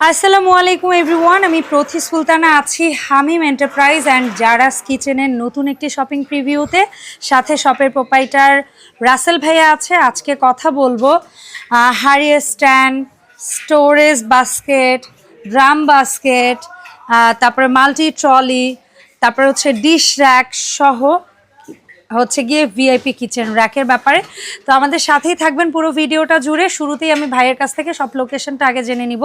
আসসালামু আলাইকুম এভরিওয়ান আমি প্রথি সুলতানা আছি হামিম এন্টারপ্রাইজ অ্যান্ড জারাস কিচেনের নতুন একটি শপিং প্রিভিউতে। সাথে শপের প্রোপাইটার রাসেল ভাইয়া আছে। আজকে কথা বলব হাড়ি stand, storage basket, drum basket তারপরে মাল্টি ট্রলি, তারপরে হচ্ছে ডিশ র্যাক সহ হচ্ছে গিয়ে ভিআইপি কিচেন র্যাকের ব্যাপারে। তো আমাদের সাথেই থাকবেন পুরো ভিডিওটা জুড়ে। শুরুতেই আমি ভাইয়ের কাছ থেকে সব লোকেশনটা আগে জেনে নিব।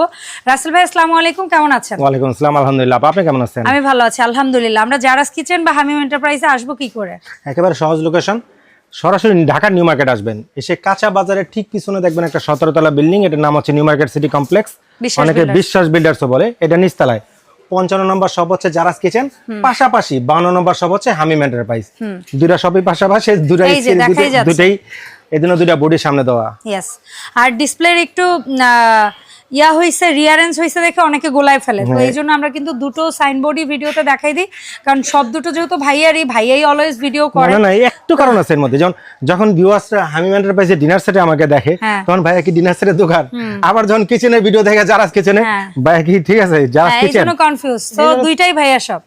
রাসেল ভাই আসসালামু আলাইকুম কেমন আছেন? ওয়ালাইকুম আসসালাম আলহামদুলিল্লাহ। আপা, আপনি কেমন আছেন? আমি ভালো আছি আলহামদুলিল্লাহ। আমরা জারাস কিচেন বা হামিম এন্টারপ্রাইজে আসব কি করে? একেবারে সহজ লোকেশন সরাসরি ঢাকার নিউ মার্কেট আসবেন। এসে কাঁচা বাজারের ঠিক পিছনে দেখবেন একটা সতেরো তলা বিল্ডিং এটার নাম হচ্ছে নিউ মার্কেট সিটি কমপ্লেক্স অনেকে বিশ্বাস বিল্ডার্স বলে। এটা নিচতলায়। পঞ্চান্ন নম্বর সব হচ্ছে জারাস কিচেন পাশাপাশি বান্ন নম্বর সব হচ্ছে হামিম এন্টারপ্রাইজ দুটা সবই পাশাপাশি দুইটা এই এদিনও দুটা দুইটা বডির সামনে দেওয়া। আর ডিসপ্লের একটু আহ, ইয়া হয়েছে রিয়ারেঞ্জ হয়েছে দেখে অনেকে গোলায় ফেলে। তো এই জন্য আমরা কিন্তু দুটো সাইনবোর্ডই ভিডিওতে দেখাই দিই। কারণ সব দুটো যেহেতু ভাইয়ারই ভাইয়াই অলওয়েজ ভিডিও করে। না না একটু কারণ আছে এর মধ্যে। যখন যখন ভিউয়ার্সরা হামিম এন্টারপ্রাইজে ডিনার সেটে আমাকে দেখে হ্যাঁ। তখন ভাইয়া কি ডিনার সেটের দোকান? আবার যখন কিচেনে ভিডিও দেখে যারা কিচেনে হ্যাঁ। ভাইয়া কি ঠিক আছে? যারা কিচেন এই জন্য কনফিউজ তো দুইটাই ভাইয়া সব।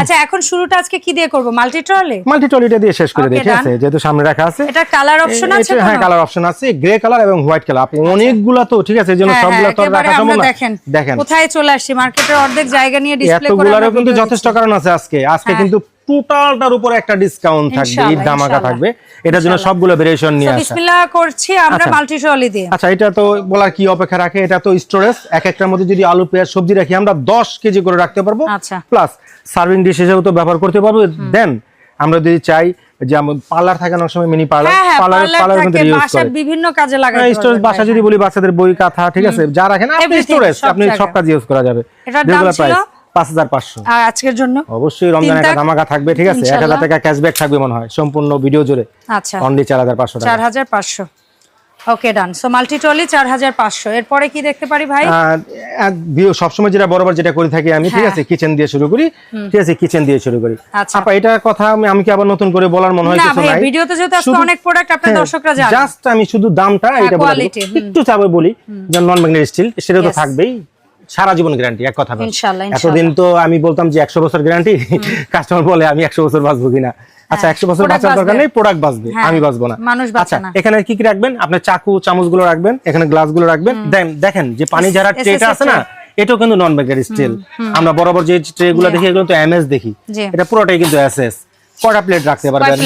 আচ্ছা এখন শুরুটা আজকে কি দিয়ে করব? মাল্টি ট্রলি মাল্টি ট্রলিটা দিয়ে শেষ করে দিই ঠিক আছে? যেহেতু সামনে রাখা আছে। এটা কালার অপশন আছে হ্যাঁ কালার অপশন আছে। গ্রে কালার এবং হোয়াইট কালার আপনি অনেকগুলা তো ঠিক আছে? এই হ্যাঁ, সবগুলা হ্যাঁ, তো রাখা সম্ভব না। দেখেন দেখেন। কোথায় চলে আসছি? মার্কেটের অর্ধেক জায়গা নিয়ে ডিসপ্লে করা এতগুলারও কিন্তু যথেষ্ট কারণ আছে আজকে। আজকে কিন্তু টোটালটার উপর একটা ডিসকাউন্ট থাকবে ঈদ ধামাকা থাকবে। এটার জন্য সবগুলো ভেরিয়েশন নিয়ে। আসা। বিসমিল্লাহ করছি আমরা আচ্ছা। মাল্টি ট্রলি দিয়ে। আচ্ছা এটা তো বলার কি অপেক্ষা রাখে? এটা তো স্টোরেজ এক একটার মধ্যে যদি আলু পেঁয়াজ সবজি রাখি আমরা দশ কেজি করে রাখতে পারব। আচ্ছা। প্লাস সার্ভিং ডিশ হিসেবে তো ব্যবহার করতে পারব। দেন আমরা যদি চাই যে পার্লার থাকে অনেক সময় মিনি পার্লার পার্লার পার্লার থাকে ইউজ করে। বিভিন্ন কাজে লাগাতে স্টোরেজ বাসা যদি বলি বাচ্চাদের বই কাঁথা ঠিক আছে যা রাখেন আপনি স্টোরেজ আপনি সব কাজ ইউজ করা যাবে। এটার দাম রেগুলার ছিল? প্রাইস পাঁচ হাজার পাঁচশো। আর আজকের জন্য? অবশ্যই রমজান একটা ধামাকা থাকবে ঠিক আছে? এক হাজার টাকা ক্যাশব্যাক থাকবে মনে হয় সম্পূর্ণ ভিডিও জুড়ে। আচ্ছা। অনলি চার হাজার পাঁচশো চার হাজার পাঁচশো। Okay done so multi trolley চার হাজার পাঁচশো। এরপরে কি দেখতে পারি ভাই? সবসময় যেটা বরাবর যেটা করে থাকি আমি ঠিক হ্যাঁ। আছে? কিচেন দিয়ে শুরু করি ঠিক আছে? কিচেন দিয়ে শুরু করি। আচ্ছা। আপা এটা কথা আমি আমি কি আবার নতুন করে বলার মনে হয় কিছু নাই? ভিডিওতে যেহেতু আজকে শুধু- অনেক প্রোডাক্ট হ্যাঁ, দর্শকরা জানেন জাস্ট আমি শুধু দামটা এটা বলে একটু চাপে বলি যে নন ম্যাগনেট স্টিল সেটা তো থাকবেই। সারা জীবন গ্যারান্টি এক কথা এতদিন তো আমি বলতাম যে একশো বছর গ্যারান্টি কাস্টমার বলে আমি একশো বছর বাঁচবো কিনা। আচ্ছা একশো বছর বাঁচার দরকার নেই প্রোডাক্ট বাঁচবে হ্যাঁ, আমি বাঁচবো না। মানুষ আচ্ছা এখানে কি কি রাখবেন? আপনার চাকু চামচগুলো রাখবেন এখানে গ্লাসগুলো রাখবেন দেন দেখেন যে পানি SSS ট্রেটা আছে না এটাও কিন্তু নন ম্যাগনেট স্টিল আমরা বরাবর যে ট্রে গুলো দেখি এগুলো তো এমএস দেখি। এটা পুরোটাই কিন্তু এসএস কটা প্লেট রাখতে পারবেন?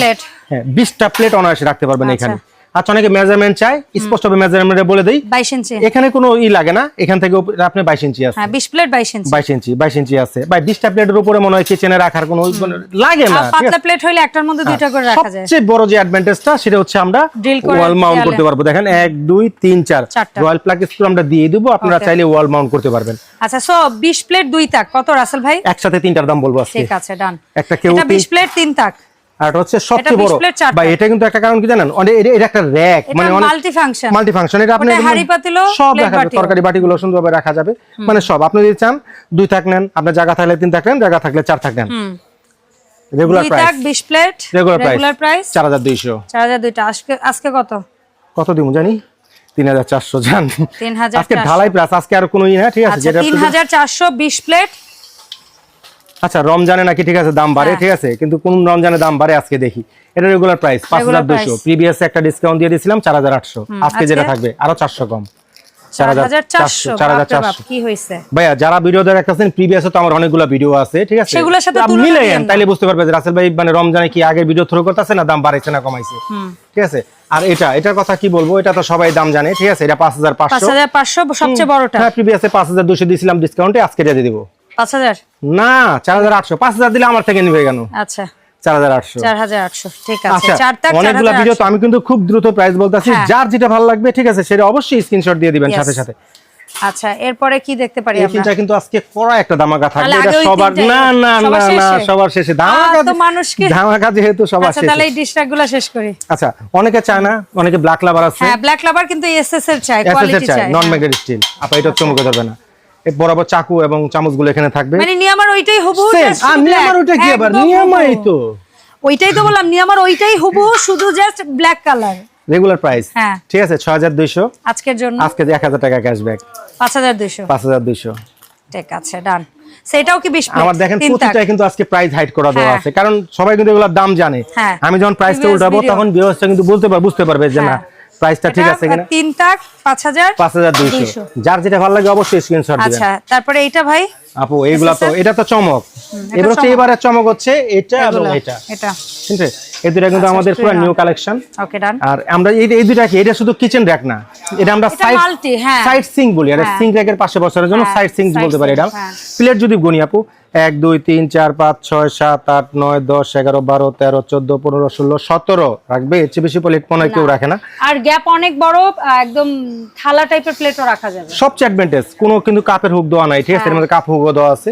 হ্যাঁ বিশটা প্লেট অনায়াসে রাখতে পারবেন আচ্ছা। এখানে। আচ্ছা অনেকে মেজারমেন্ট চাই স্পষ্টভাবে মেজারমেন্টে বলে দেই। বাইশ ইঞ্চি। এখানে কোনো ই লাগে না এখান থেকে আপনি বাইশ ইঞ্চি আছে। হ্যাঁ বিশ প্লেট বাইশ ইঞ্চি। বাইশ ইঞ্চি বাইশ ইঞ্চি আছে। বা বিশটা প্লেটের উপরে মনে হয় কিচেনে রাখার কোনো মানে লাগে না আর পাতলা প্লেট হইলে একটার মধ্যে দুইটা করে রাখা যায়। সবচেয়ে বড় যে অ্যাডভান্টেজটা সেটা হচ্ছে আমরা ওয়াল মাউন্ট করতে পারব। দেখেন এক দুই তিন চার। চারটা। রয়্যাল প্লাগ স্ক্রু আমরা দিয়ে দিব আপনারা চাইলে ওয়াল মাউন্ট করতে পারবেন। আচ্ছা সো বিশ প্লেট দুই তাক। কত রাসেল ভাই? একসাথে তিনটার দাম বলব আজকে। ঠিক আছে ডান একটা কেউ এটা তিন- বিশ প্লেট তিন তাক। আর হচ্ছে সবচেয়ে বড়। বা এটা কিন্তু একটা কারণ কি জানেন? এটা এটা একটা র্যাক মানে মাল্টি ফাংশন মাল্টি ফাংশন এটা আপনি ওটা একদম হাঁড়ি পাতিলও, সব রাখা যাবে তরকারি বাটিগুলো সুন্দরভাবে রাখা যাবে। মানে সব আপনি যদি চান দুই থাক নেন আপনার জায়গা থাকলে তিন থাক নেন জায়গা থাকলে চার থাক নেন। রেগুলার প্রাইস তাক বিশ plate regular regular price price চার হাজার দুইশো। চার হাজার দুইটা। আজকে আজকে কত? কত দিব জানি? তিন হাজার চারশো জান। 3,400 আজকে ঢালাই প্রাইস আজকে আর কোনো ই না ঠিক আছে? আচ্ছা যেটা তিন হাজার চারশো বিশ প্লেট আচ্ছা রমজানে নাকি ঠিক আছে দাম বাড়ে হ্যাঁ। ঠিক আছে? কিন্তু কোন রমজানে দাম বাড়ে আজকে দেখি। এটা রেগুলার প্রাইস পাঁচ হাজার দুশো প্রিভিয়াস একটা ডিসকাউন্ট দিয়ে দিয়েছিলাম চার হাজার আটশো। আজকে যেটা থাকবে আরও চারশো কম। ভাইয়া যারা ভিডিও দেখাচ্ছেন প্রিভিয়াসে তো আমার অনেকগুলো ভিডিও আছে ঠিক আছে? মিলাইয়েন, তাইলে বুঝতে পারবে যে রাসেল ভাই মানে রমজানে কি আগে ভিডিও থ্রো করতেছে না দাম বাড়াইছে না কমাইছে। ঠিক আছে? আর এটা এটার কথা কি বলব এটা তো সবাই দাম জানে ঠিক আছে? এটা পাঁচ হাজার পাঁচশো। সবচেয়ে বড়টা। প্রিভিয়াসে পাঁচ হাজার দুশো দিয়েছিলাম ডিসকাউন্টে আজকে দিয়ে দিব। পাঁচ হাজার? না চার হাজার আটশো। পাঁচ হাজার দিলে আমার থেকে নিবে কেন? আচ্ছা। চার হাজার আটশো। চার হাজার আটশো। ঠিক আছে। আচ্ছা চার তাক অনেকগুলো ভিডিও তো আমি কিন্তু খুব দ্রুত প্রাইস বলতেছি। হ্যাঁ। যার যেটা ভালো লাগবে ঠিক আছে সেটা অবশ্যই স্ক্রিনশট দিয়ে দিবেন সাথে সাথে। আচ্ছা এরপরে কি দেখতে পারি আমরা? তিনটা কিন্তু আজকে কড়া একটা ধামাকা থাকবে। এটা সবার না না না না সবার শেষে। ধামাকা তো মানুষকে- ধামাকা যেহেতু সবার আচ্ছা তাহলে এই ডিশটাক শেষ করি। আচ্ছা অনেকে চায় না অনেকে ব্ল্যাক লাভার আছে। হ্যাঁ ব্ল্যাক লাভার কিন্তু এসএস এর চাই কোয়ালিটি চাই নন হ্যাঁ। স্টিল আপা এটা চমকে ধরবে না। বরাবর চাকু এবং চামচগুলো এখানে থাকবে। মানে নিয়ামার ওইটাই আর নিয়ামার ওটা কি আবার? নিয়ামাই তো। ওইটাই তো বললাম নিয়ামার ওইটাই হুবহু শুধু just black colour regular price হ্যাঁ। ঠিক আছে ছয় হাজার দুইশো। আজকের জন্য। আজকে এক হাজার টাকা ক্যাশব্যাক পাঁচ হাজার দুইশো। পাঁচ হাজার দুইশো। ঠিক আছে ডান সেটাও কি বিশ আমার দেখেন প্রতিটা কিন্তু আজকে প্রাইস হাইড করা দেওয়া হ্যাঁ। আছে। কারণ সবাই কিন্তু এগুলোর দাম জানে। হ্যাঁ। আমি যখন প্রাইসটা উঠাবো তখন ব্যবস্থা কিন্তু বলতে পারবে বুঝতে পারবে যে না। প্রাইসটা ঠিক আছে কিনা? তিন তাক পাঁচ হাজার পাঁচ হাজার দুইশো। দুইশো। যার যেটা ভালো লাগে অবশ্যই স্ক্রিনশট দিবেন। আচ্ছা তারপরে এইটা ভাই? আপু এইগুলা তো এটা তো চমক। এবার হচ্ছে এবারে চমক হচ্ছে এটা এবং এটা। এটা। ঠিক আছে? এই দুটা কিন্তু আচ্ছা, আমাদের পুরো নিউ কালেকশন ওকে ডান আর আমরা এই এই দুটা কি? এটা শুধু কিচেন র‍্যাক না। এটা আমরা সাইড multi, হ্যাঁ। সাইড সিঙ্ক বলি। এটা হ্যাঁ। সিঙ্ক র‍্যাকের পাশে বসার জন্য হ্যাঁ, সাইড সিঙ্ক বলতে পারি এটা। হ্যাঁ। প্লেট যদি গুনি আপু এক দুই তিন চার পাঁচ ছয় সাত আট নয় দশ এগারো বারো তেরো চোদ্দ পনেরো ষোলো সতেরো রাখবে। এর চেয়ে বেশি প্লেট মনে কেউ রাখে না। আর গ্যাপ অনেক বড় একদম থালা টাইপের প্লেটও রাখা যাবে। সবচেয়ে অ্যাডভান্টেজ কোনো কিন্তু কাপের হুক দেওয়া নাই ঠিক আছে? এর মধ্যে কাপ হুকও দেওয়া আছে।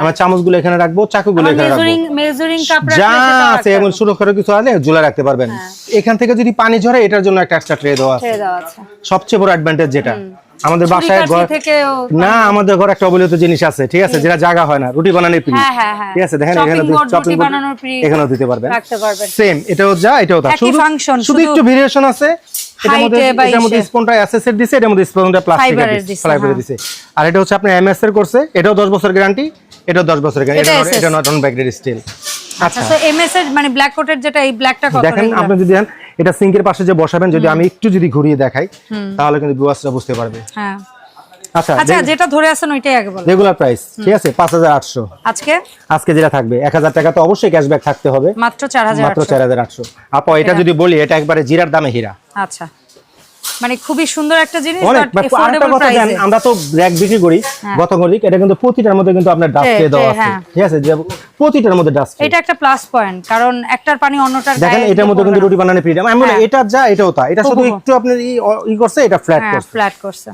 আমার চামচগুলো এখানে রাখব চাকুগুলো এখানে রাখব। যা আছে এবং সুরক্ষার কিছু আছে ঝুলে রাখতে পারবেন। এখান থেকে যদি পানি ঝরে এটার জন্য একটা এক্সট্রা ট্রে দেওয়া আছে। সবচেয়ে বড় অ্যাডভান্টেজ যেটা। আমাদের বাসায় ঘর না আমাদের ঘর একটা অবলিত জিনিস আছে ঠিক আছে যেটা জায়গা হয় না রুটি বানানোর পিড়ি। হ্যাঁ, হ্যাঁ, হ্যাঁ। ঠিক আছে দেখেন এখানে চপিং বানানোর এখানেও দিতে পারবেন। সেম এটাও যা এটাও তা। শুধু একটু ভেরিয়েশন আছে আর এটা হচ্ছে এমএস এর করছে এটাও 10 বছর গ্যারান্টি এটাও 10 বছর গ্যারান্টি এটা এটা SS এটা নট অন ব্যাকডেড স্টিল আচ্ছা এমএস এর মানে ব্ল্যাক কোটের যেটা এই ব্ল্যাকটা কত দেখেন আপনি যদি দেখেন এটা সিঙ্কের পাশে যে বসাবেন যদি আমি একটু যদি ঘুরিয়ে দেখাই তাহলে কিন্তু ভিউয়ার্সরা বুঝতে পারবে। হ্যাঁ। আচ্ছা আচ্ছা যেটা ধরে আছেন ওইটাই আগে বলো রেগুলার প্রাইস ঠিক আছে? 5800 আজকে? আজকে যেটা থাকবে 1000 টাকা তো অবশ্যই ক্যাশব্যাক থাকতে হবে। মাত্র চার হাজার মাত্র 4800 আপা এটা যদি বলি এটা একবারে জিরার দামে হীরা। আচ্ছা। মানে খুবই সুন্দর একটা জিনিস আমরা তো র্যাক বিক্রি করি গত গলিক এটা কিন্তু প্রতিটার মধ্যে কিন্তু আপনার ডাস্ট Tray, দেওয়া আছে। হ্যাঁ। ঠিক আছে যে প্রতিটার মধ্যে ডাস্ট এটা একটা প্লাস পয়েন্ট কারণ একটার পানি অন্যটার দেখেন এটার মধ্যে কিন্তু রুটি বানানো ফ্রি আমি বলি হ্যাঁ। এটা যা এটাও তা। এটা শুধু একটু আপনার ই করছে এটা ফ্ল্যাট হ্যাঁ করছে। ফ্ল্যাট করছে।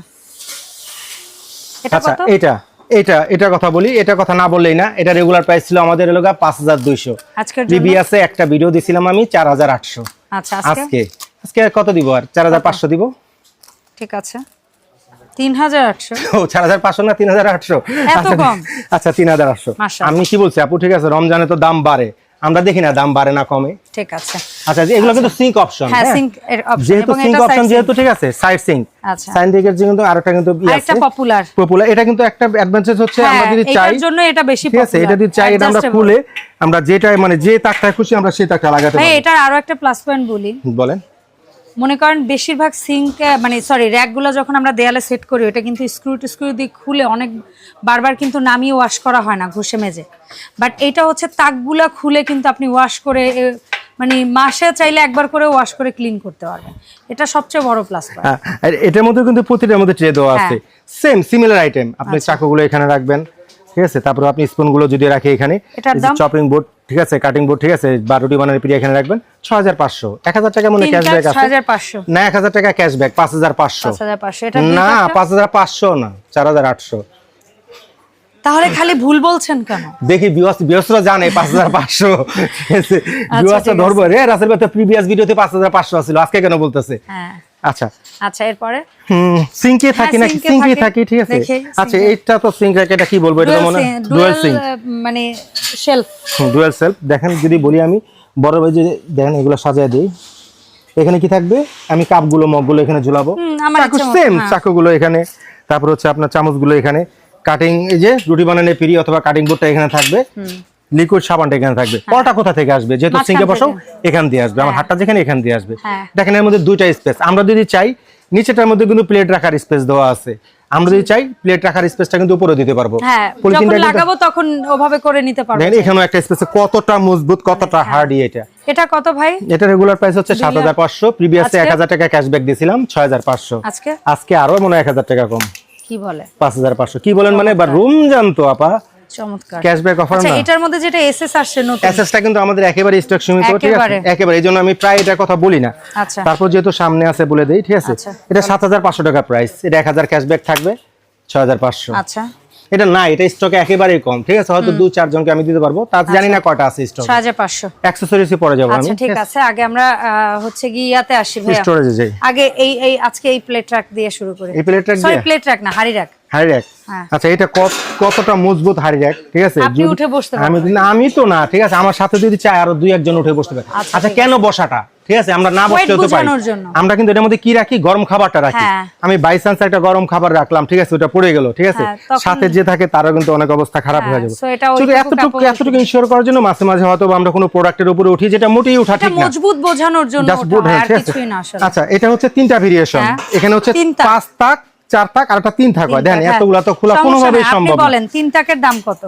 এটা আচ্ছা কত? এটা এটা এটা কথা বলি এটা কথা না বললেই না এটা রেগুলার প্রাইস ছিল আমাদের এলাকা পাঁচ হাজার দুইশো। প্রিভিয়াসে একটা ভিডিও দিছিলাম আমি চার হাজার আটশো। আচ্ছা আজকে? আজকে। কত দিব আর? চার হাজার পাঁচশো দিব। ঠিক আছে। তিন হাজার আটশো। ও চার হাজার পাঁচশো না তিন হাজার আটশো? এত কম? আচ্ছা তিন হাজার আটশো। মাশাআল্লাহ। আমি কি বলছি আপু ঠিক আছে রমজানে তো দাম বাড়ে। আমরা দেখি না দাম বাড়ে না কমে। ঠিক আছে। আচ্ছা এগুলো কিন্তু সিঙ্ক অপশন হ্যাঁ সিঙ্ক এর অপশন যেহেতু সিঙ্ক এটা অপশন যেহেতু ঠিক আছে সাইড সিঙ্ক আচ্ছা। যে কিন্তু আরেকটা কিন্তু পপুলার পপুলার এটা কিন্তু একটা অ্যাডভান্টেজ হচ্ছে আমরা হ্যাঁ যদি চাই। এর জন্য এটা বেশি ঠিক আছে এটা যদি চাই এটা আমরা। খুলে আমরা যেটা মানে যে তাকটা খুশি আমরা সেই তাকটা লাগাতে ভাই পারি এটার আরও একটা প্লাস পয়েন্ট বলি। বলেন। মনে করেন বেশিরভাগ সিঙ্ক মানে সরি র্যাকগুলো যখন আমরা দেয়ালে সেট করি ওটা কিন্তু স্ক্রু টু স্ক্রু দিয়ে খুলে অনেক বারবার কিন্তু নামিয়ে ওয়াশ করা হয় না ঘষে মেজে। বাট এটা হচ্ছে তাকগুলা খুলে কিন্তু আপনি ওয়াশ করে মানে মাসে চাইলে একবার করে ওয়াশ করে ক্লিন করতে পারবেন। এটা সবচেয়ে বড় প্লাস পয়েন্ট হ্যাঁ, এটার মধ্যে কিন্তু প্রতিটার মধ্যে ট্রে দেওয়া আছে। হ্যাঁ। সেম সিমিলার আইটেম আপনি চাকুগুলো এখানে রাখবেন। ঠিক আছে তারপর আপনি স্পুনগুলো যদি রাখি এখানে চপিং বোর্ড ঠিক আছে কাটিং বোর্ড ঠিক আছে বা রুটি বানানোর পিড়ি এখানে রাখবেন ছ হাজার পাঁচশো। এক হাজার টাকা মনে ক্যাশব্যাক আছে? না এক হাজার টাকা ক্যাশব্যাক পাঁচ হাজার পাঁচশো। না পাঁচ হাজার পাঁচশো না চার হাজার আটশো। তাহলে খালি ভুল বলছেন কেন? দেখি বিয়সরা জানে পাঁচ হাজার পাঁচশো। বিয়সরা ঠিক ধরবো। রে রাসেল ভাই তো প্রিভিয়াস ভিডিওতে পাঁচ হাজার পাঁচশো ছিল আজকে কেন বলতেছে? হ্যাঁ। আচ্ছা। আচ্ছা এরপরে? হুম সিঙ্কে থাকি নাকি? সিঙ্কে থাকি। ঠিক আছে? আচ্ছা। এইটা তো সিঙ্ক এটা কি বলব? এটা মনে ডুয়েল সিঙ্ক মানে শেলফ ডুয়েল সেলফ দেখেন যদি বলি আমি বড় ভাই যে দেখেন এগুলো সাজিয়ে দিই। এখানে কি থাকবে? আমি কাপগুলো মগগুলো এখানে ঝুলাবো। চাকু সেম হ্যাঁ। চাকুগুলো এখানে। তারপর হচ্ছে আপনার চামচগুলো এখানে। কাটিং এই যে রুটি বানানোর পিড়ি অথবা কাটিং বোর্ডটা এখানে থাকবে। লিকুইড সাবানটা এখানে থাকবে। কলটা কোথা থেকে আসবে? যেহেতু সিঙ্কে বসাও এখান দিয়ে আসবে। আমার হাতটা যেখানে এখান দিয়ে আসবে। হ্যাঁ। দেখেন এর মধ্যে দুইটা স্পেস আমরা যদি চাই নিচেটার মধ্যে কিন্তু প্লেট রাখার স্পেস দেওয়া আছে। আমরা যদি চাই প্লেট রাখার স্পেসটা কিন্তু উপরে দিতে পারব। হ্যাঁ যখন পলিথিনটা লাগাবো তখন ওভাবে করে নিতে পারব। দেখেন এখানেও একটা স্পেস কতটা মজবুত কতটা হার্ডি এটা। এটা কত ভাই? এটা রেগুলার প্রাইস হচ্ছে সাত হাজার পাঁচশো। প্রিভিয়াসে আজকে? এক হাজার টাকা ক্যাশব্যাক দিয়েছিলাম হাজার পাঁচশো। আজকে? আজকে আরও মনে হয় এক হাজার টাকা কম। কি বলে? পাঁচ হাজার পাঁচশো। কি বলেন মানে? বা রুম জানতো আপা। চমৎকার। ক্যাশব্যাক অফার আচ্ছা এটার মধ্যে যেটা এসএস আসছে নতুন। এসএসটা কিন্তু আমাদের একেবারে স্টক সীমিত ঠিক আছে? একেবারে। একেবারে এই জন্য আমি প্রায় এটা কথা বলি না। আচ্ছা। তারপর যেহেতু সামনে আছে বলে দেই ঠিক আছে? আচ্ছা। এটা সাত হাজার পাঁচশো টাকা প্রাইস এটা এক হাজার ক্যাশব্যাক থাকবে ছয় হাজার পাঁচশো। আচ্ছা। এটা না এটা স্টকে একেবারেই কম ঠিক আছে? হয়তো দু চারজনকে আমি দিতে পারব। তার জানি না কয়টা আছে স্টক ছয় হাজার পাঁচশো। অ্যাক্সেসরিজে পরে যাব আমি আচ্ছা ঠিক আছে? আগে আমরা হচ্ছে গিয়ে ইয়াতে আসি ভাইয়া। স্টোরেজে যাই। আগে এই এই আজকে এই প্লেট রাখ দিয়ে শুরু করি। এই প্লেট রাখ সরি দিয়ে? প্লেট রাখ না হাড়ি রাখ হাড়ি র্যাক হ্যাঁ। আচ্ছা এটা কত কতটা মজবুত হাড়ি র্যাক ঠিক আছে? আপনি উঠে বসতে আমি না, আমি তো না ঠিক আছে? আমার সাথে যদি চাই আরও দুই একজন উঠে বসতে পারে। আচ্ছা, আচ্ছা কেন বসাটা? ঠিক আছে? আমরা না বসতে হতে পারি। আমরা কিন্তু এটার মধ্যে কি রাখি? গরম খাবারটা রাখি। হ্যাঁ। আমি বাই চান্স একটা গরম খাবার রাখলাম ঠিক আছে? ওটা পড়ে গেল ঠিক আছে? হ্যাঁ, সাথে যে থাকে তারও কিন্তু অনেক অবস্থা খারাপ হ্যাঁ, হয়ে যাবে। শুধু এতটুকু এতটুকু ইনশিওর করার জন্য মাঝে মাঝে হয়তো আমরা কোনো প্রোডাক্টের উপরে উঠি যেটা মোটেই উঠা ঠিক না। মজবুত বোঝানোর জন্য আচ্ছা এটা হচ্ছে তিনটা ভেরিয়েশন। এখানে হচ্ছে। পাঁচ তাক চার তাক আর একটা তিন থাক হয়। দেখেন। এতগুলা তো খোলা কোনোভাবেই সম্ভব বলেন তিন তাকের দাম কত?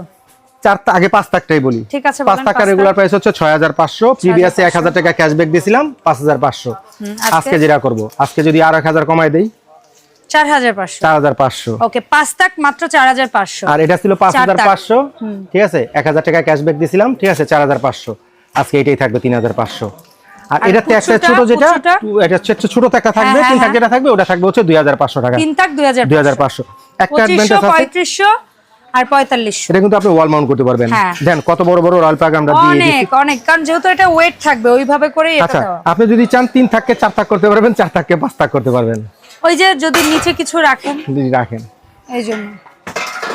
চার তা- আগে পাঁচ তাকটাই বলি। ঠিক আছে, পাঁচ টাকা রেগুলার প্রাইস হচ্ছে ছয় হাজার পাঁচশো। প্রিভিয়াসে এক হাজার টাকা ক্যাশব্যাক দিয়েছিলাম পাঁচ হাজার পাঁচশো। আজকে? যেটা করব আজকে যদি আর এক হাজার কমাই দেই চার হাজার পাঁচশো। চার হাজার পাঁচশো। ওকে পাঁচ তাক মাত্র চার হাজার পাঁচশো। আর এটা ছিল পাঁচ হাজার পাঁচশো ঠিক আছে? এক হাজার টাকা ক্যাশব্যাক দিয়েছিলাম ঠিক আছে? চার হাজার পাঁচশো। আজকে এটাই থাকবে তিন হাজার পাঁচশো। আর এটাতে একটা ছোট যেটা এটা হচ্ছে ছোট থাকবে হ্যাঁ, তিন হ্যাঁ, যেটা থাকবে ওটা থাকবে হচ্ছে দুই হাজার পাঁচশো টাকা। তিন তাক দুই হাজার দুই হাজার পাঁচশো। একটা অ্যাডভান্টেজ আছে। পঁয়ত্রিশশো? আর পঁয়তাল্লিশশো। এটা কিন্তু আপনি ওয়াল মাউন্ট করতে পারবেন। হ্যাঁ। দেন কত বড় বড় রয়্যাল প্যাক আমরা দিয়ে দিচ্ছি। অনেক অনেক কারণ যেহেতু এটা ওয়েট থাকবে ওইভাবে করে এটা আচ্ছা আপনি যদি চান তিন থাককে চার থাক করতে পারবেন চার থাককে পাঁচ থাক করতে পারবেন। ওই যে যদি নিচে কিছু রাখেন। যদি রাখেন। এই জন্য।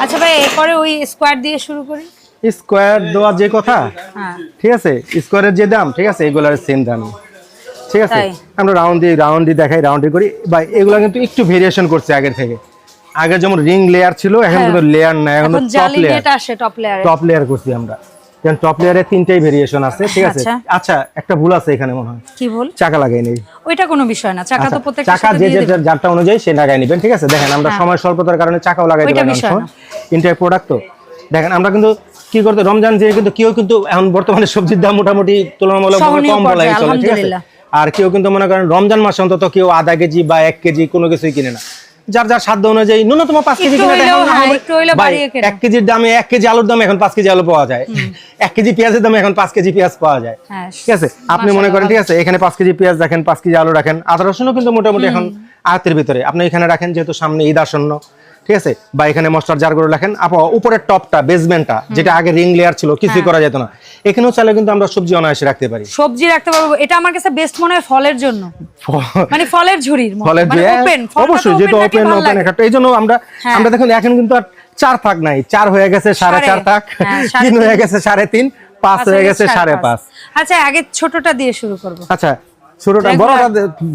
আচ্ছা ভাই এরপরে ওই স্কোয়ার দিয়ে শুরু করি। স্কোয়ার দেওয়ার যে কথা? হ্যাঁ। ঠিক আছে? স্কোয়ারের যে দাম ঠিক আছে? এগুলোর সেম দাম। ঠিক আছে? আমরা রাউন্ড দিয়ে রাউন্ড দিয়ে দেখাই রাউন্ড দিয়ে করি। বা এগুলো কিন্তু একটু ভেরিয়েশন করছে আগের থেকে। আগে যেমন রিং লেয়ার ছিল এখন কিন্তু লেয়ার না এখন হ্যাঁ। টপ লেয়ার আসে টপ লেয়ারে টপ লেয়ার করছি আমরা। কারণ টপ লেয়ারে তিনটাই ভেরিয়েশন আছে ঠিক আছে? আচ্ছা। আচ্ছা একটা ভুল আছে এখানে মনে হয়। কি ভুল? চাকা লাগাই নেই। ওইটা কোনো বিষয় না চাকা তো আচ্ছা, প্রত্যেকটা চাকা যে যে যারটা অনুযায়ী সে লাগাই নেবেন ঠিক আছে? দেখেন আমরা সময় স্বল্পতার কারণে চাকাও লাগাই হ্যাঁ। দিলাম। ইন্টার প্রোডাক্ট তো। দেখেন আমরা কিন্তু কি করতে রমজান যে কিন্তু কেউ কিন্তু এখন বর্তমানে সবজির দাম মোটামুটি তুলনামূলক কম বলাই পর্যায়ে, চলে ঠিক আছে? আলহামদুলিল্লাহ। আর কেউ কিন্তু মনে করেন রমজান মাসে অন্তত কেউ আধা কেজি বা এক কেজি কোনো কিছুই কিনে না। যার যার সাধ্য অনুযায়ী ন্যূনতম পাঁচ কেজি। এক কেজির দামে এক কেজি আলুর দামে এখন পাঁচ কেজি আলু পাওয়া যায়। এক কেজি পেঁয়াজের দামে এখন পাঁচ কেজি পেঁয়াজ পাওয়া যায়। হ্যাঁ, ঠিক আছে? আপনি মনে করেন ঠিক আছে? এখানে পাঁচ কেজি পেঁয়াজ রাখেন পাঁচ কেজি আলু রাখেন। আদা রসুনও কিন্তু মোটামুটি এখন আয়তের ভিতরে। আপনি এখানে রাখেন যেহেতু সামনে ঈদ আসন্ন ঠিক আছে? বা এখানে মশলার জার করে রাখেন আপা উপরের টপটা বেসমেন্টটা যেটা আগে রিং লেয়ার ছিল হ্যাঁ। কিছুই করা যেত না। এখানেও চাইলে কিন্তু আমরা সবজি অনায়াসে রাখতে পারি। সবজি রাখতে পারব। এটা আমার কাছে বেস্ট মনে হয় ফলের জন্য। মানে ফলের ঝুড়ির ফলের মানে যে open, ফলটা তো অবশ্যই যেটা ওপেন ওপেন একটা এই জন্য আমরা হ্যাঁ। আমরা দেখুন এখন কিন্তু আর চার থাক নাই। চার হয়ে গেছে সাড়ে চার থাক হ্যাঁ, তিন হয়ে গেছে সাড়ে তিন। পাঁচ হয়ে গেছে সাড়ে পাঁচ। আচ্ছা আগে ছোটটা দিয়ে শুরু করব। আচ্ছা ছোটটা বড়টা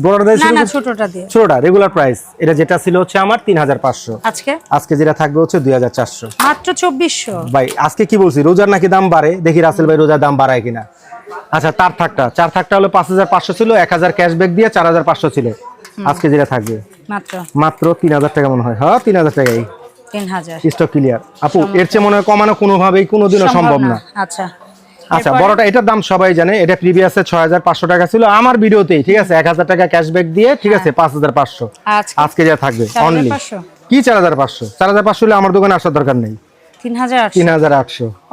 বড়টা দিয়ে না না ছোটটা দিয়ে। ছোটটা রেগুলার প্রাইস এটা যেটা ছিল হচ্ছে আমার তিন হাজার পাঁচশো। আজকে? আজকে যেটা থাকবে হচ্ছে দুই হাজার চারশো। মাত্র চব্বিশশো। ভাই আজকে কি বলছি? রোজার নাকি দাম বাড়ে? দেখি রাসেল ভাই রোজার দাম বাড়ায় কিনা। আচ্ছা তার থাকটা। চার থাকটা হলো পাঁচ হাজার পাঁচশো ছিল এক হাজার ক্যাশব্যাক দিয়ে চার হাজার পাঁচশো ছিল। আজকে যেটা থাকবে? মাত্র। মাত্র তিন হাজার টাকা মনে হয়। হ্যাঁ তিন হাজার টাকাই। তিন হাজার। স্টক ক্লিয়ার আপু এর চেয়ে মনে হয় কমানো কোনোভাবেই কোনোদিনও সম্ভব না। আচ্ছা। আচ্ছা? বড়টা এটার দাম সবাই জানে। এটা প্রিভিয়াস প্রিভিয়াসে ছয় টাকা ছিল। আমার ভিডিওতেই ঠিক আছে? এক হাজার টাকা ক্যাশব্যাক দিয়ে ঠিক আছে? পাঁচ হাজার পাঁচশো। আজকে। আজকে যা থাকবে অনলি কি চার হাজার পাঁচশো? চার হাজার পাঁচশো হলে আমার দোকানে আসার দরকার নেই।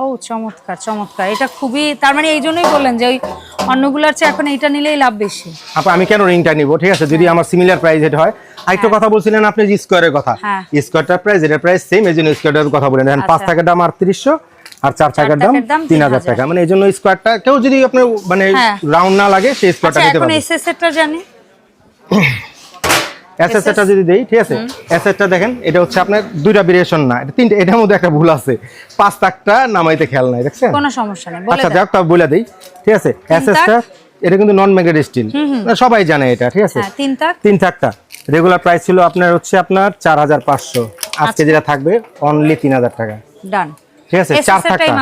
ও চমৎকার চমৎকার। এটা খুবই তার মানে এই জন্যই বললেন যে ওই অন্যগুলোর চেয়ে এখন এইটা নিলেই লাভ বেশি। আপা আমি কেন রিংটা নিব? ঠিক আছে যদি আমার সিমিলার প্রাইস এটা হয়। আরেকটা কথা বলছিলেন আপনি যে স্কোয়ারের কথা। হ্যাঁ। স্কোয়ারটার প্রাইস এটার প্রাইস সেম এই জন্য স্কোয়ারটার কথা বলেন দেখেন পাঁচ আচ্ছা। টাকার দাম আটত্রিশশো। আর চার চাকার দাম তিন হাজার টাকা। মানে এই জন্য স্কোয়ারটা কেউ যদি আপনার মানে হ্যাঁ। রাউন্ড না লাগে সেই স্কোয়ারটা আচ্ছা নিতে পারবে জানি। যদি দেই ঠিক আছে? এসএসটা দেখেন এটা হচ্ছে আপনার দুইটা ভেরিয়েশন না। এটা তিনটা এটার মধ্যে একটা ভুল আছে। পাঁচ নামাইতে খেয়াল নাই দেখছেন? কোনো সমস্যা নেই আচ্ছা যাক তা বলে দেই। ঠিক আছে? এসএসটা এটা কিন্তু নন ম্যাগনেট স্টিল সবাই জানে এটা ঠিক আছে? হ্যাঁ তিন তাক। তিন রেগুলার প্রাইস ছিল আপনার হচ্ছে আপনার চার হাজার পাঁচশো। আচ্ছা। আজকে যেটা থাকবে অনলি তিন হাজার টাকা। ডান ঠিক আছে চার থাকটা।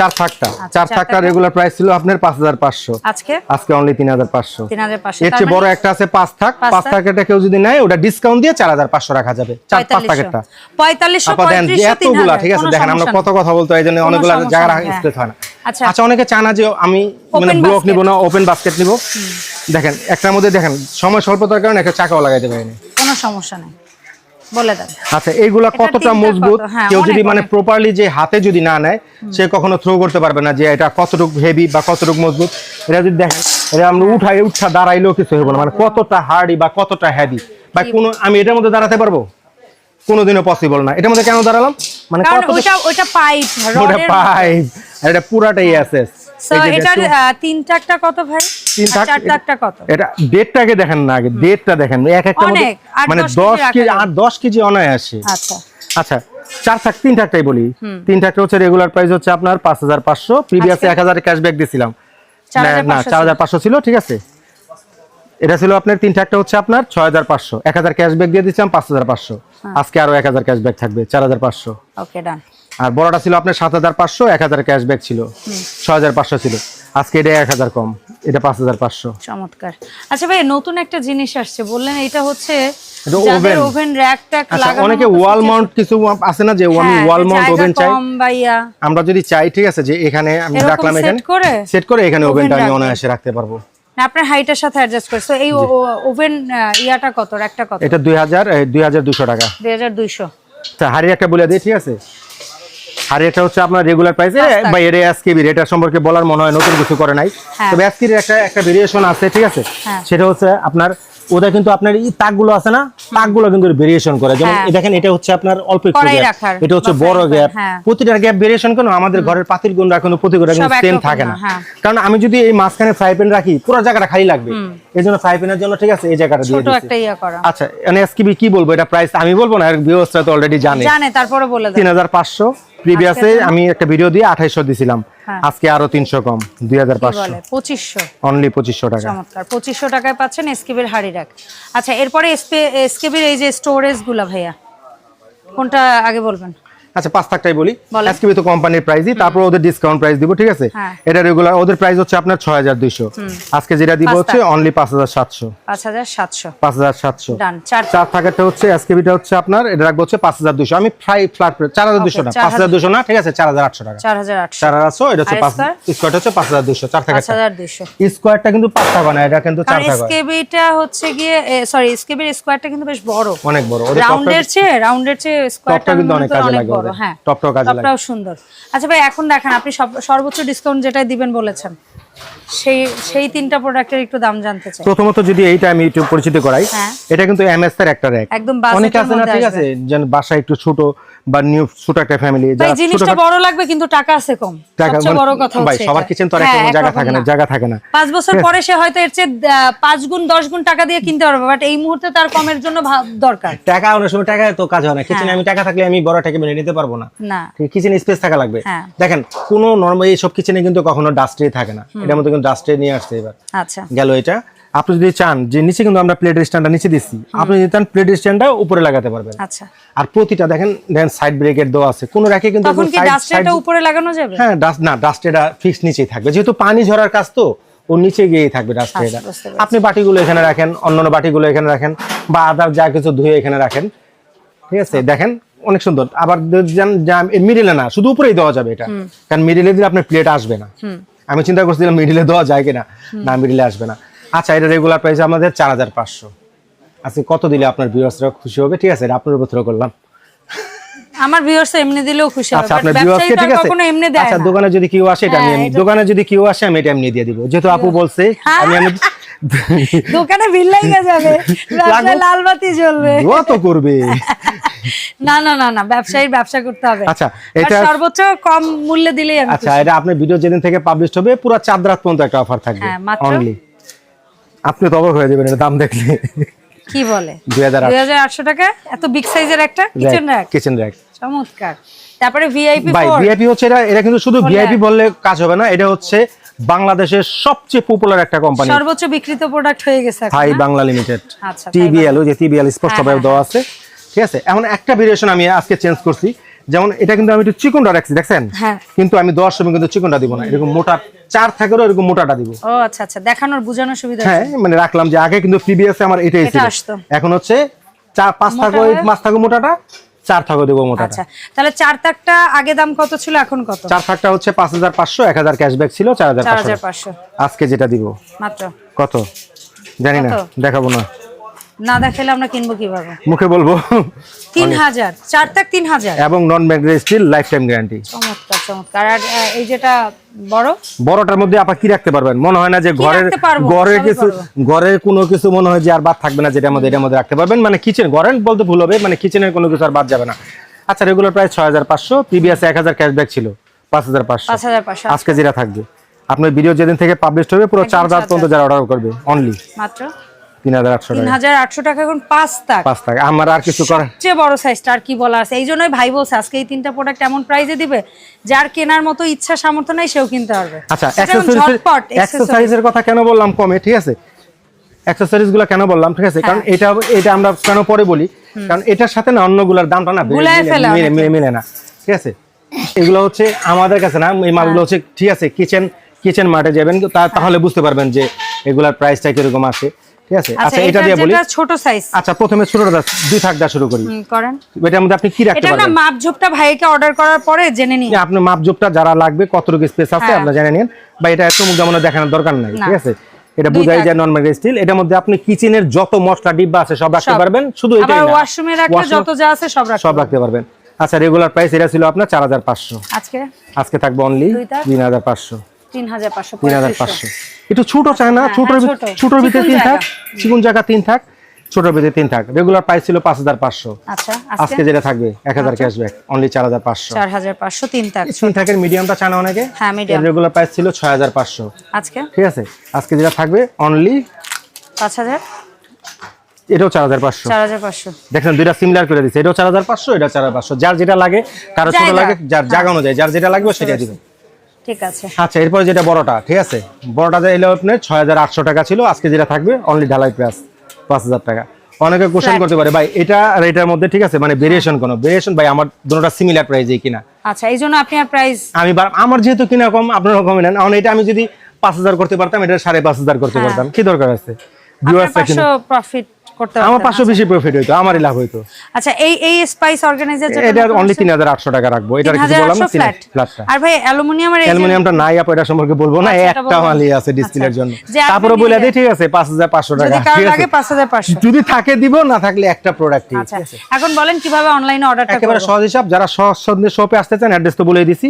চার থাকটা। আচ্ছা, চার থাকটা। রেগুলার প্রাইস ছিল আপনার পাঁচ হাজার পাঁচশো। আজকে? আজকে অনলি তিন হাজার পাঁচশো। এর চেয়ে বড় একটা আছে পাঁচ থাক। পাঁচ থাকেটা কেউ যদি নেয় ওটা ডিসকাউন্ট দিয়ে চার হাজার পাঁচশো রাখা যাবে। চার পাঁচ থাকেরটা। এতগুলা ঠিক আছে দেখেন আমরা কত কথা বলতে এই জন্য অনেকগুলো জায়গা হ্যাঁ। স্পেস হয় না। আচ্ছা। আচ্ছা অনেকে চান না যে আমি মানে ব্লক। নিব না ওপেন বাস্কেট নিব। দেখেন একটার মধ্যে দেখেন সময় স্বল্পতার কারণে একটা চাকাও লাগাইতে পারিনি। কোনো সমস্যা নেই। বলে দেন। আচ্ছা এইগুলা কতটা মজবুত? হ্যাঁ, কেউ যদি মানে প্রপারলি যে হাতে যদি না নেয় সে কখনো থ্রো করতে পারবে না যে এটা কতটুকু হেভি বা কতটুকু মজবুত। এটা যদি দেখেন এটা আমরা উঠাই উঠা দাঁড়াইলেও কিছু হবে না। মানে কতটা হার্ডি বা কতটা হেভি বা কোনো আমি এটার মধ্যে দাঁড়াতে পারব? কোনোদিনও পসিবল না। এটার মধ্যে কেন দাঁড়ালাম? মানে ওইটা ওইটা পাইপ ওটা পাইপ। আর এটা পুরাটাই আছে সো এটার আহ, তিন টাকটা কত ভাই? তিন আর থাক চার টাকটা কত? এটা ডেটটাকে দেখেন না আগে দেখেন। এক একটা মানে কেজি কেজি আর আচ্ছা। আচ্ছা চার থাক তিন বলি। তিন হচ্ছে রেগুলার প্রাইস হচ্ছে আপনার পাঁচ হাজার পাঁচশো। প্রিভিয়াসে এক হাজার ক্যাশব্যাক দিয়েছিলাম না হাজার না পাঁচশো চার হাজার পাঁচশো ছিল ঠিক আছে? এটা ছিল আপনার তিনটা একটা হচ্ছে আপনার ছয় হাজার পাঁচশো। এক হাজার ক্যাশব্যাক দিয়ে দিচ্ছিলাম পাঁচ হাজার পাঁচশো। আজকে আরও এক হাজার ক্যাশব্যাক থাকবে চার হাজার পাঁচশো। আর বড়টা ছিল আপনার সাত হাজার পাঁচশো এক হাজার ক্যাশব্যাক ছিল। ছয় হাজার পাঁচশো ছিল। আজকে এটা এক হাজার কম এটা পাঁচ হাজার পাঁচশো। চমৎকার। আচ্ছা ভাই নতুন একটা জিনিস আসছে বললেন এটা হচ্ছে। ওভেন র্যাক ট্যাক আচ্ছা লাগানো অনেকে ওয়াল মাউন্ট কিছু আছে না যে আমি হ্যাঁ, ওয়াল মাউন্ট ওভেন চাই? আমরা যদি চাই ঠিক আছে যে এখানে আমি রাখলাম এখানে সেট করে এখানে ওভেনটা আমি অনায়াসে রাখতে পারব। আপনার হাইটের সাথে অ্যাডজাস্ট করে। এই ওভেন ইয়াটা কত? একটা কত? এটা দুই হাজার দুই হাজার দুশো টাকা। দুই হাজার দুইশো। তা হাড়ি একটা বলে দিই ঠিক আছে? আর এটা হচ্ছে আপনার রেগুলার প্রাইসে বা এর এসকেবির এটা সম্পর্কে বলার মনে হয় নতুন কিছু করে নাই। হ্যাঁ। তবে এসকেবির একটা একটা ভেরিয়েশন আছে ঠিক আছে? হ্যাঁ। সেটা হচ্ছে আপনার ওদের কিন্তু আপনার এই তাকগুলো আছে না তাকগুলো কিন্তু ভেরিয়েশন করে। যেমন হ্যাঁ। দেখেন এটা হচ্ছে আপনার অল্প একটু গ্যাপ এটা হচ্ছে বড় গ্যাপ। প্রতিটার গ্যাপ ভেরিয়েশন কেন আমাদের ঘরের পাতিল গুণ রাখুন প্রতি করে সব সেম থাকে না, হ্যাঁ। কারণ আমি যদি এই মাঝখানে ফ্রাই প্যান রাখি পুরো জায়গাটা খালি লাগবে। এই জন্য ফ্রাই প্যানের জন্য ঠিক আছে এই জায়গাটা দিয়ে ছোট দিচ্ছি একটা ইয়া করা। আচ্ছা এখানে এসকিবি কি বলব? এটা প্রাইস আমি বলব না ভিউয়ার্সরা তো অলরেডি জানে। জানে তারপরে বলে হাজার পাঁচশো। প্রিভিয়াসে আমি একটা ভিডিও দিয়ে আঠাইশো দিছিলাম। হ্যাঁ। আজকে আরও তিনশো কম দুই হাজার কি পাঁচশো। বলে? পঁচিশশো। অনলি পঁচিশশো টাকা। চমৎকার। পঁচিশশো টাকায় পাচ্ছেন এসকেবির হাড়ি রাখ আচ্ছা এরপরে এসকেবির এই যে স্টোরেজগুলা ভাইয়া কোনটা আগে বলবেন? আচ্ছা পাঁচ থাকটাই বলি। আজকে তো কোম্পানির প্রাইসই তারপর ওদের ডিসকাউন্ট প্রাইস দিব ঠিক আছে? হ্যাঁ। এটা রেগুলার ওদের প্রাইস হচ্ছে আপনার ছয় হাজার দুইশো। আজকে যেটা দিব হচ্ছে অনলি পাঁচ হাজার সাতশো। পাঁচ হাজার সাতশো। পাঁচ হাজার সাতশো। ডান চার থাকাটা হচ্ছে এসকেবিটা হচ্ছে আপনার এটা রাখব হচ্ছে পাঁচ হাজার দুশো আমি ফ্রাই ফ্ল্যাট চার হাজার দুশো না চার পাঁচ হাজার দুশো না ঠিক আছে? চার হাজার আটশো টাকা। চার হাজার আটশো। এটা হচ্ছে পাঁচ? স্কোয়ারটা হচ্ছে পাঁচ হাজার দুশো চার থাকা স্কোয়ারটা কিন্তু পাঁচ টাকা না এটা কিন্তু চার টাকা এসকেবিটা হচ্ছে গিয়ে সরি এসকেবির স্কোয়ারটা কিন্তু বেশ বড়। অনেক বড়। রাউন্ডের চেয়ে রাউন্ডের চেয়ে স্কোয়ারটা কিন্তু অনেক কাজে লাগে বড়। হ্যাঁ টপটাও কাজে লাগে। টপটাও সুন্দর আচ্ছা ভাই এখন দেখেন আপনি সর্বোচ্চ ডিসকাউন্ট যেটা দিবেন বলেছেন সেই সেই তিনটা প্রোডাক্টের একটু দাম জানতে চাই। প্রথমত যদি এইটা আমি একটু পরিচিত করাই হ্যাঁ। এটা কিন্তু এমএস এর একটা র্যাক একদম অনেকে আছে না ঠিক আছে যেন বাসা একটু ছোট বা নিউ ছোট একটা ফ্যামিলি জিনিসটা বড় লাগবে কিন্তু টাকা আছে কম। টাকা মানে- বড় কথা ভাই সবার কিচেন তো আর হ্যাঁ, একটা জায়গা থাকে না। জায়গা থাকে না। পাঁচ বছর পরে সে হয়তো এর চেয়ে আহ, পাঁচ গুণ দশ গুণ টাকা দিয়ে কিনতে পারবে বাট এই মুহূর্তে তার কমের জন্য দরকার। টাকা অনেক সময় টাকা তো কাজ হয় না। কিচেনে আমি টাকা থাকলে আমি বড় টাকা মেনে নিতে পারব না। না। কিচেনে স্পেস থাকা লাগবে। হ্যাঁ। দেখেন কোনো নর্মাল এইসব কিচেনে কিন্তু কখনো ডাস্টে থাকে না। এটার মধ্যে কিন্তু ডাস্টে নিয়ে আসছে এবার। আচ্ছা। গেল এটা। আপনি যদি চান যে নিচে কিন্তু আমরা প্লেট স্ট্যান্ডটা নিচে দিচ্ছি আপনি যদি চান প্লেট স্ট্যান্ডটা উপরে লাগাতে পারবেন। আচ্ছা। আর প্রতিটা দেখেন দেখেন সাইড ব্রেকের দেওয়া আছে। কোন র্যাকে কিন্তু তখন কি ডাস্টারটা উপরে লাগানো যাবে? হ্যাঁ ডাস্ট না ডাস্ট এটা ফিক্স নিচেই থাকবে। যেহেতু পানি ঝরার কাজ তো ও নিচে গিয়েই থাকবে ডাস্ট আচ্ছা, এটা আপনি বাটিগুলো এখানে রাখেন অন্যান্য বাটিগুলো এখানে রাখেন বা আদার যা কিছু ধুয়ে এখানে রাখেন। ঠিক আছে? দেখেন অনেক সুন্দর। আবার মিডিলে না শুধু উপরেই দেওয়া যাবে এটা। কারণ মিডিলে দিলে আপনার প্লেট আসবে না। আমি চিন্তা করছিলাম মিডিলে দেওয়া যায় কিনা। না মিডিলে আসবে না। আচ্ছা এটা রেগুলার প্রাইস আমাদের চার হাজার পাঁচশো। আজকে কত দিলে আপনার ভিউয়ার্সরা খুশি হবে? ঠিক আছে এটা আপনার উপর থ্রো করলাম। আমার ভিউয়ার্স এমনি দিলেও খুশি হবে আচ্ছা আপনার ভিউয়ার্সকে ঠিক আছে? কখনো এমনি দেয় আচ্ছা দোকানে যদি কেউ আসে এটা আমি হ্যাঁ, দোকানে যদি কেউ আসে আমি এটা এমনি দিয়ে দিব। যেহেতু আপু বলছে হ্যাঁ? আমি আমি দোকানে ভিড় লাগিয়ে যাবে লাল বাতি জ্বলবে। দোয়া তো করবে। না না না না ব্যবসায়ীর ব্যবসা করতে হবে। আচ্ছা, এটা- সর্বোচ্চ কম মূল্যে দিলেই আচ্ছা এটা আপনার ভিডিও যেদিন থেকে পাবলিশ হবে পুরো চাঁদ রাত পর্যন্ত একটা অফার থাকবে। হ্যাঁ? অনলি আপনি তো অবাক হয়ে যাবেন এটা দাম দেখলে। কি বলে? দুই হাজার দুই হাজার আটশো টাকা? এত বিগ সাইজের একটা? কিচেন র্যাক কিচেন র্যাক চমৎকার। তারপরে ভিআইপি ভাই ভিআইপি হচ্ছে এটা এটা কিন্তু শুধু ভিআইপি বললে কাজ হবে না এটা হচ্ছে বাংলাদেশের সবচেয়ে পপুলার একটা কোম্পানি সর্বোচ্চ বিক্রিত প্রোডাক্ট হয়ে গেছে থাই বাংলা লিমিটেড টিবিএল ওই যে টিবিএল স্পষ্ট হ্যাঁ, ভাবে হ্যাঁ, দেওয়া আছে। ঠিক আছে? এমন একটা ভেরিয়েশন আমি আজকে চেঞ্জ করছি। যেমন এটা কিন্তু আমি একটু চিকনটা রাখছি দেখছেন? হ্যাঁ। কিন্তু আমি দেওয়ার সময় কিন্তু চিকনটা দিব না। এরকম মোটা চার থাকেরও এরকম মোটাটা দিব। ও আচ্ছা আচ্ছা দেখানোর বোঝানোর সুবিধা হ্যাঁ মানে রাখলাম যে আগে কিন্তু প্রিভিয়াস আমার এটাই ছিল। এখন হচ্ছে চার পাঁচ থাকো হয়ে? পাঁচ থাকো মোটাটা চার থাকও দেবো মোটা আচ্ছা তাহলে চার থাকটা আগে দাম কত ছিল এখন কত? চার থাকটা হচ্ছে পাঁচ হাজার পাঁচশো এক হাজার ক্যাশব্যাক ছিল চার হাজার চার পাঁচশো হাজার পাঁচশো। আজকে যেটা দিব। মাত্র? কত? জানি না দেখাবো না। না দেখালে আমরা কিনবো কীভাবে? মুখে বলব। তিন হাজার চার তাক তিন হাজার। এবং non magnet steel lifetime guarantee চমৎকার। আর এই যেটা বড়? বড়টার মধ্যে আপা কি রাখতে পারবেন? মনে হয় না যে ঘরের ঘরের কিছু ঘরের কোনো কিছু মনে হয় যে আর বাদ থাকবে না যেটার মধ্যে এটার মধ্যে রাখতে পারবেন। মানে কিচেন ঘরের বলতে ভুল হবে মানে কিচেনের কোনো কিছু আর বাদ যাবে না। আচ্ছা রেগুলার প্রাইস ছয় হাজার পাঁচশো প্রিভিয়াস এক হাজার ক্যাশব্যাক ছিল পাঁচ হাজার পাঁচশো। পাঁচ হাজার আজকে যেটা থাকবে। আপনার ভিডিও যেদিন থেকে পাবলিশ হবে পুরো চার রাত পর্যন্ত যারা অর্ডার করবে অনলি মাত্র? টাকা। আমার আর কিছু করার বড় সাইজটা আর কি বলা আছে? এই জন্যই ভাই বলছে আজকে এই তিনটা প্রোডাক্ট এমন দিবে যার কেনার মতো ইচ্ছা সামর্থ্য নাই সেও কিনতে পারবে। আচ্ছা। এক্সারসাইজের কথা কেন বললাম কমে ঠিক আছে? অ্যাক্সেসরিজগুলো কেন বললাম ঠিক আছে? কারণ এটা এটা আমরা কেন পরে বলি? কারণ এটার সাথে না অন্যগুলোর দামটা না মিলে- না ঠিক আছে? এগুলো হচ্ছে আমাদের কাছে না এই মালগুলো হচ্ছে ঠিক আছে কিচেন কিচেন মার্টে যাবেন তা- তাহলে বুঝতে পারবেন যে এগুলার প্রাইসটা কীরকম আছে। ঠিক আছে? আচ্ছা আচ্ছা এটা এটা দিয়ে বলি। ছোট সাইজ আচ্ছা প্রথমে ছোটটা দুই শুরু করি। করেন। এটার মধ্যে আপনি কি রাখতে এটা না পারবেন? মাপ ঝোপটা ভাইকে অর্ডার করার পরে জেনে নিন। আপনি যারা লাগবে কতটুকু স্পেস আছে হ্যাঁ। আপনি জেনে নিন। বা এটা এত মুখ যেমন দেখানোর দরকার নাই ঠিক আছে? এটা বুঝাই যায় নর্মাল স্টিল এটার মধ্যে আপনি কিচেনের যত মশলা ডিব্বা আছে সব রাখতে পারবেন। শুধু না। ওয়াশরুমে রাখলে যত যা আছে সব রাখতে সব রাখতে পারবেন। আচ্ছা রেগুলার প্রাইস এটা ছিল আপনার চার হাজার পাঁচশো। আজকে? আজকে থাকবে অনলি দুই থাক। তিন হাজার পাঁচশো তিন হাজার পাঁচশো। তিন হাজার পাঁচশো একটু ছোট চায় না হ্যাঁ, ছোটোর হ্যাঁ, ভিতরে ছোট। ছোটোর ভিতরে তিন থাক চিকুন জায়গা তিন থাক ছোটোর ভিতরে তিন থাক। রেগুলার প্রাইস ছিল পাঁচ হাজার পাঁচশো। আচ্ছা আজকে? যেটা থাকবে এক হাজার ক্যাশব্যাক অনলি চার হাজার পাঁচশো। চার হাজার পাঁচশো তিন তিন থাকের মিডিয়ামটা চান অনেকে? হ্যাঁ। রেগুলার প্রাইস ছিল ছয় হাজার পাঁচশো। আজকে? ঠিক আছে? আজকে যেটা থাকবে অনলি পাঁচ হাজার? এটাও চার হাজার পাঁচশো। চার হাজার পাঁচশো। দেখেন দুইটা সিমিলার করে দিচ্ছে এটাও চার হাজার পাঁচশো এটা চার হাজার পাঁচশো। যার যেটা লাগে কারও ছোট লাগে যার জায়গা অনুযায়ী যার যেটা লাগবে সেটা দিবেন। ঠিক আছে। আচ্ছা এরপরে যেটা বড়টা ঠিক আছে? বড়টা এলো আপনার ছয় হাজার আটশো টাকা ছিল আজকে যেটা থাকবে অনলি ঢালাই প্রাইস পাঁচ হাজার টাকা। অনেকে কোশ্চেন করতে পারে ভাই এটা আর এটার মধ্যে ঠিক আছে মানে ভেরিয়েশন কোনো ভেরিয়েশন ভাই আমার দুটোটা সিমিলার প্রাইজে কিনা। আচ্ছা এই জন্য আপনি আর প্রাইস আমি আমার যেহেতু কিনা কম আপনারও কমে নেন। এখন এটা আমি যদি পাঁচ হাজার করতে পারতাম এটা সাড়ে পাঁচ হাজার করতে হ্যাঁ। পারতাম। কি দরকার আছে? আপনার রা প্রফিট করতে আমার প্রফিট হইতো আমারই লাভ হইতো। আচ্ছা এই এই স্পাইস অর্গানাইজার এটা অনলি তিন হাজার আটশো টাকা রাখব এটা কিছু বললাম না ফ্ল্যাটটা আর ভাই অ্যালুমিনিয়ামের এই যে- অ্যালুমিনিয়ামটা নাই আপু এটা সম্পর্কে বলব না আচ্ছা, একটা। মালই আছে ডিসপ্লের আচ্ছা। জন্য। তারপরে বলে দিই ঠিক আছে পাঁচ হাজার পাঁচশো যদি টাকা লাগে আছে। পাঁচ হাজার পাঁচশো। যদি থাকে দিব না থাকলে একটা প্রোডাক্ট আচ্ছা এখন বলেন কীভাবে অনলাইনে অর্ডারটা একেবারে সহজ হিসাব যারা সহজ শপে আসতে চান অ্যাড্রেস তো বলে দিছি।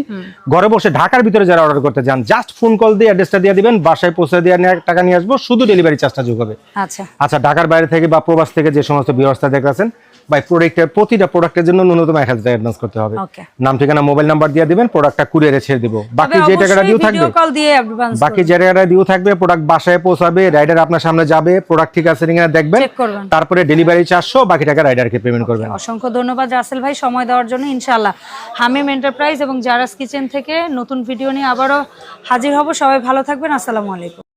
ঘরে বসে ঢাকার ভিতরে যারা অর্ডার করতে চান জাস্ট ফোন কল দিয়ে অ্যাড্রেসটা দিয়ে দিবেন বাসায় পৌঁছে দিয়ে টাকা নিয়ে আসব শুধু ডেলিভারি চার্জটা যোগ হবে। আচ্ছা। আচ্ছা ঢাকার বাইরে থেকে বা প্রবাস থেকে যে সমস্ত ব্যবস্থা দেখেছেন ভাই প্রোডাক্টের প্রতিটা প্রোডাক্টের জন্য ন্যূনতম এক হাজার টাকা অ্যাডভান্স করতে হবে। নাম ঠিকানা মোবাইল নাম্বার দিয়ে দিবেন প্রোডাক্টটা কুরিয়ারে ছেড়ে দিব। বাকি যে টাকাটা দিও থাকবে বাকি যে টাকাটা দিও থাকবে প্রোডাক্ট বাসায় পৌঁছাবে রাইডার আপনার সামনে যাবে প্রোডাক্ট ঠিক আছে কিনা দেখবেন তারপরে ডেলিভারি চারশো বাকি টাকা রাইডারকে পেমেন্ট করবেন। অসংখ্য ধন্যবাদ রাসেল ভাই সময় দেওয়ার জন্য ইনশাআল্লাহ। হামিম এন্টারপ্রাইজ এবং জারাস কিচেন থেকে নতুন ভিডিও নিয়ে আবারও হাজির হব। সবাই ভালো থাকবেন আসসালামু আলাইকুম।